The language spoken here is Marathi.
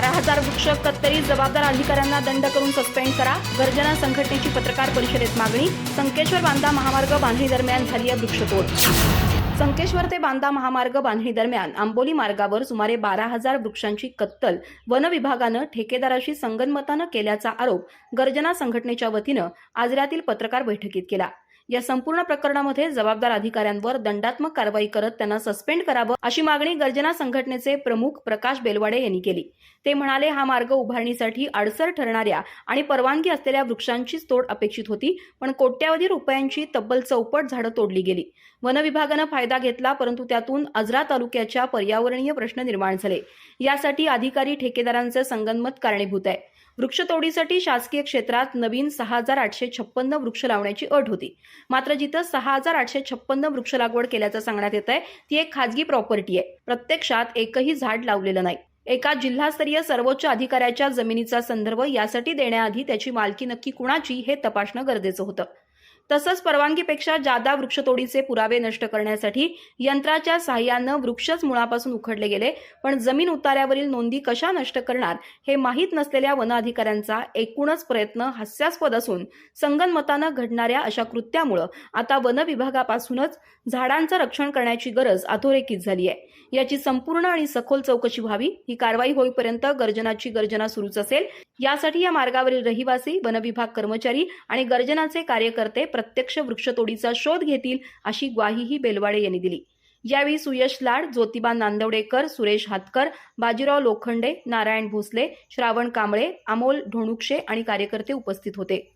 बारा हजार वृक्ष कत्तरी जबाबदार अधिकाऱ्यांना दंड करून सस्पेंड करा. गर्जना संघटनेची पत्रकार परिषदेत मागणी. संकेश्वर बांधा महामार्ग बांधणी दरम्यान झाली आहे वृक्षतोड. संकेश्वर ते बांदा महामार्ग बांधणी दरम्यान आंबोली मार्गावर सुमारे बारा हजार वृक्षांची कत्तल वन विभागानं ठेकेदाराशी संगनमतानं केल्याचा आरोप गर्जना संघटनेच्या वतीनं आजऱ्यातील पत्रकार बैठकीत केला. या संपूर्ण प्रकरणामध्ये जबाबदार अधिकाऱ्यांवर दंडात्मक कारवाई करत त्यांना सस्पेंड करावं अशी मागणी गर्जना संघटनेचे प्रमुख प्रकाश बेलवाडे यांनी केली. ते म्हणाले हा मार्ग उभारणीसाठी अडसर ठरणाऱ्या आणि परवानगी असलेल्या वृक्षांचीच तोड अपेक्षित होती पण कोट्यावधी रुपयांची तब्बल चौपट झाडं तोडली गेली. वन विभागानं फायदा घेतला परंतु त्यातून अजरा तालुक्याच्या पर्यावरणीय प्रश्न निर्माण झाले. यासाठी अधिकारी ठेकेदारांचे संगनमत कारणीभूत आहे. वृक्षतोडीसाठी शासकीय क्षेत्रात नवीन सहा हजार आठशे छप्पन्न वृक्ष लावण्याची अट होती. मात्र जिथं सहा हजार आठशे छप्पन्न वृक्ष लागवड केल्याचं सांगण्यात येत आहे ती एक खाजगी प्रॉपर्टी आहे. प्रत्यक्षात एकही झाड लावलेलं नाही. एका जिल्हास्तरीय सर्वोच्च अधिकाऱ्याच्या जमिनीचा संदर्भ यासाठी देण्याआधी त्याची मालकी नक्की कुणाची हे तपासणं गरजेचं होतं. तसंच परवानगीपेक्षा जादा वृक्षतोडीचे पुरावे नष्ट करण्यासाठी यंत्राच्या सहाय्यानं वृक्षच मुळापासून उखडले गेले. पण जमीन उतार्यावरील नोंदी कशा नष्ट करणार हे माहीत नसलेल्या वन अधिकाऱ्यांचा एकूणच प्रयत्न हास्यास्पद असून संगनमतानं घडणाऱ्या अशा कृत्यामुळं आता वन विभागापासूनच झाडांचं रक्षण करण्याची गरज अधोरेखित झाली आहे. याची संपूर्ण आणि सखोल चौकशी व्हावी ही कारवाई होईपर्यंत गर्जनाची गर्जना सुरूच असेल. यासाठी या मार्गावरील रहिवासी वनविभाग कर्मचारी आणि गर्जनाचे कार्यकर्ते प्रत्यक्ष वृक्षतोडीचा शोध घेतील अशी ग्वाहीही बेलवाडे यांनी दिली. यावेळी सुयश लाड ज्योतिबा नांदवडेकर सुरेश हातकर बाजीराव लोखंडे नारायण भोसले श्रावण कांबळे अमोल ढोणुक्षे आणि कार्यकर्ते उपस्थित होते.